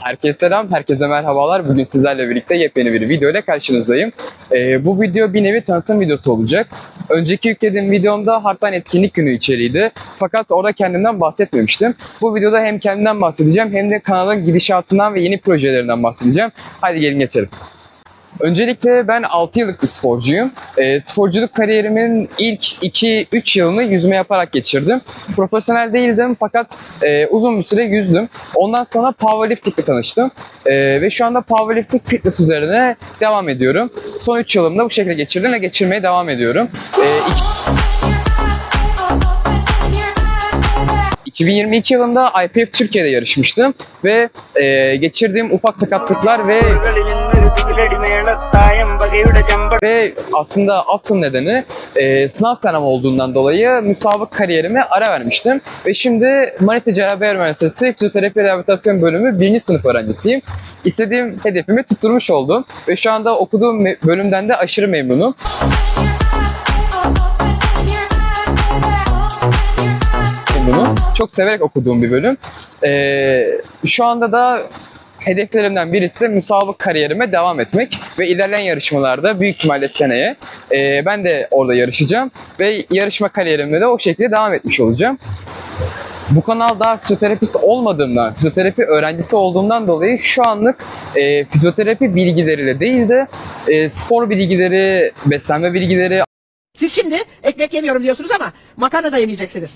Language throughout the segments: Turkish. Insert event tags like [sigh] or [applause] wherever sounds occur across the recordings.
Herkese selam, herkese merhabalar. Bugün sizlerle birlikte yepyeni bir video ile karşınızdayım. Ee, bu video bir nevi tanıtım videosu olacak. Önceki yüklediğim videomda Hardline etkinlik günü içeriydi. Fakat orada kendimden bahsetmemiştim. Bu videoda hem kendimden bahsedeceğim hem de kanalın gidişatından ve yeni projelerinden bahsedeceğim. Hadi gelin geçelim. Öncelikle ben 6 yıllık bir sporcuyum. E, sporculuk kariyerimin ilk 2-3 yılını yüzme yaparak geçirdim. Profesyonel değildim fakat e, uzun bir süre yüzdüm. Ondan sonra powerlifting tanıştım. E, ve şu anda powerlifting fitness üzerine devam ediyorum. Son 3 yılımda bu şekilde geçirdim ve geçirmeye devam ediyorum. E, iki- 2022 yılında IPF Türkiye'de yarışmıştım ve e, geçirdiğim ufak sakatlıklar ve ve aslında asıl nedeni e, sınav senem olduğundan dolayı müsabık kariyerime ara vermiştim. Ve şimdi Manisa Cerrahi Üniversitesi Fizyoterapi Rehabilitasyon Bölümü 1. sınıf öğrencisiyim. İstediğim hedefimi tutturmuş oldum ve şu anda okuduğum bölümden de aşırı memnunum. Çok severek okuduğum bir bölüm. E, şu anda da hedeflerimden birisi de müsabık kariyerime devam etmek ve ilerleyen yarışmalarda büyük ihtimalle seneye e, ben de orada yarışacağım ve yarışma kariyerimde de o şekilde devam etmiş olacağım. Bu kanalda fizyoterapist olmadığımdan, fizyoterapi öğrencisi olduğumdan dolayı şu anlık e, fizyoterapi bilgileriyle değil de e, spor bilgileri, beslenme bilgileri, Siz şimdi ekmek yemiyorum diyorsunuz ama makarna da yemeyeceksiniz.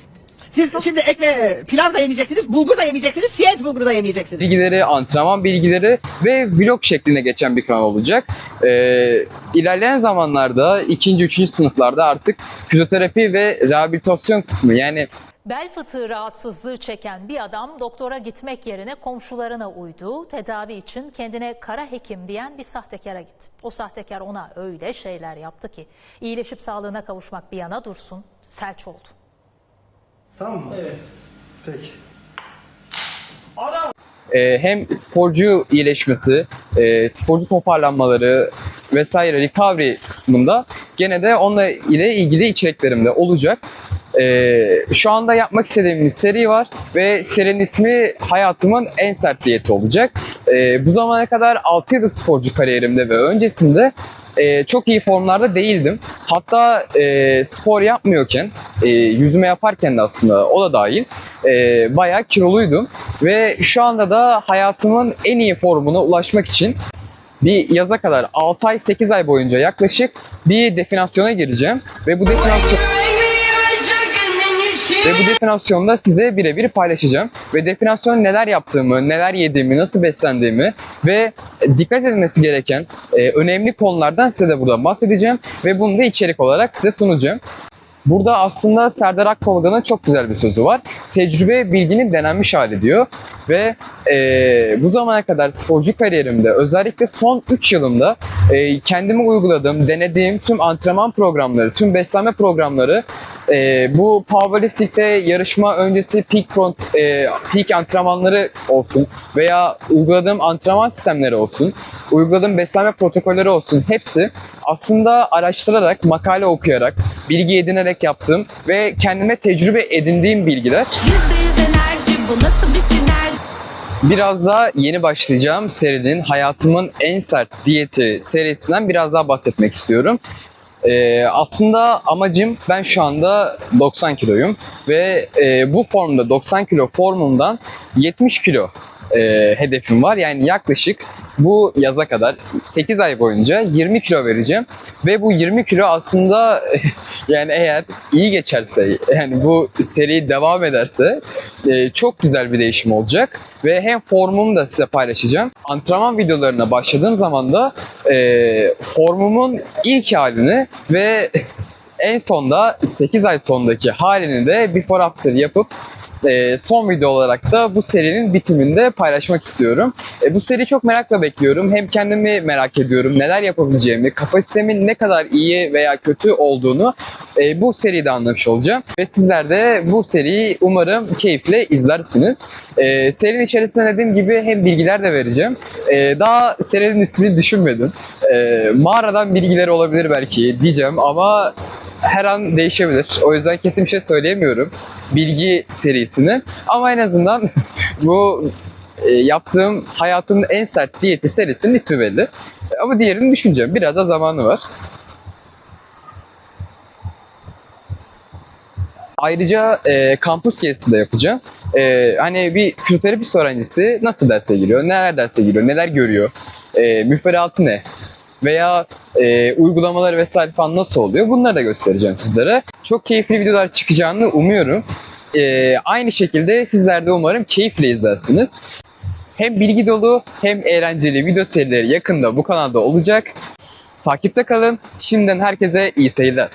Siz şimdi ekme pilav da yemeyeceksiniz, bulgur da yemeyeceksiniz, siyez bulguru da yemeyeceksiniz. bilgileri, antrenman bilgileri ve vlog şeklinde geçen bir kanal olacak. Ee, ilerleyen zamanlarda ikinci, üçüncü sınıflarda artık fizyoterapi ve rehabilitasyon kısmı yani Bel fıtığı rahatsızlığı çeken bir adam doktora gitmek yerine komşularına uydu. Tedavi için kendine kara hekim diyen bir sahtekara gitti. O sahtekar ona öyle şeyler yaptı ki iyileşip sağlığına kavuşmak bir yana dursun felç oldu. Tamam mı? Evet. Peki. e, hem sporcu iyileşmesi, e, sporcu toparlanmaları vesaire recovery kısmında gene de onunla ile ilgili içeriklerim de olacak. E, şu anda yapmak istediğim bir seri var ve serinin ismi hayatımın en sert diyeti olacak. E, bu zamana kadar 6 yıllık sporcu kariyerimde ve öncesinde e, çok iyi formlarda değildim. Hatta e, spor yapmıyorken, e, yüzme yaparken de aslında o da dahil e, bayağı kiloluydum. Ve şu anda da hayatımın en iyi formuna ulaşmak için bir yaza kadar 6 ay 8 ay boyunca yaklaşık bir definasyona gireceğim. Ve bu definasyon ve bu definasyonda size birebir paylaşacağım. Ve definasyon neler yaptığımı, neler yediğimi, nasıl beslendiğimi ve dikkat edilmesi gereken e, önemli konulardan size de burada bahsedeceğim. Ve bunu da içerik olarak size sunacağım. Burada aslında Serdar Aktolga'nın çok güzel bir sözü var. Tecrübe bilginin denenmiş hali diyor. Ve e, bu zamana kadar sporcu kariyerimde özellikle son 3 yılımda e, kendime uyguladığım, denediğim tüm antrenman programları, tüm beslenme programları e, bu powerlifting'de yarışma öncesi peak front, e, peak antrenmanları olsun veya uyguladığım antrenman sistemleri olsun, uyguladığım beslenme protokolleri olsun hepsi aslında araştırarak, makale okuyarak, bilgi edinerek yaptığım ve kendime tecrübe edindiğim bilgiler. Enerji bu nasıl bir sinerji? Biraz da yeni başlayacağım serinin hayatımın en sert diyeti serisinden biraz daha bahsetmek istiyorum. Ee, aslında amacım ben şu anda 90 kiloyum ve e, bu formda 90 kilo formumdan 70 kilo e, hedefim var. Yani yaklaşık bu yaza kadar 8 ay boyunca 20 kilo vereceğim ve bu 20 kilo aslında [laughs] yani eğer iyi geçerse yani bu seri devam ederse e, çok güzel bir değişim olacak ve hem formumu da size paylaşacağım. Antrenman videolarına başladığım zaman da e, formumun ilk halini ve [laughs] en sonda 8 ay sondaki halini de before after yapıp e, son video olarak da bu serinin bitiminde paylaşmak istiyorum. E, bu seriyi çok merakla bekliyorum. Hem kendimi merak ediyorum, neler yapabileceğimi, kapasitemin ne kadar iyi veya kötü olduğunu e, bu seride anlamış olacağım. Ve sizler de bu seriyi umarım keyifle izlersiniz. E, serinin içerisinde dediğim gibi hem bilgiler de vereceğim. E, daha serinin ismini düşünmedim. E, mağaradan bilgiler olabilir belki diyeceğim ama her an değişebilir. O yüzden kesin bir şey söyleyemiyorum bilgi serisini. Ama en azından [laughs] bu e, yaptığım hayatımın en sert diyeti serisinin ismi belli. Ama diğerini düşüneceğim. Biraz da zamanı var. Ayrıca e, kampüs gezisi de yapacağım. E, hani bir fizyoterapist öğrencisi nasıl derse giriyor, neler derse giriyor, neler görüyor, e, müfredatı ne veya e, uygulamaları vesaire falan nasıl oluyor bunları da göstereceğim sizlere. Çok keyifli videolar çıkacağını umuyorum. E, aynı şekilde sizler de umarım keyifle izlersiniz. Hem bilgi dolu hem eğlenceli video serileri yakında bu kanalda olacak. Takipte kalın. Şimdiden herkese iyi seyirler.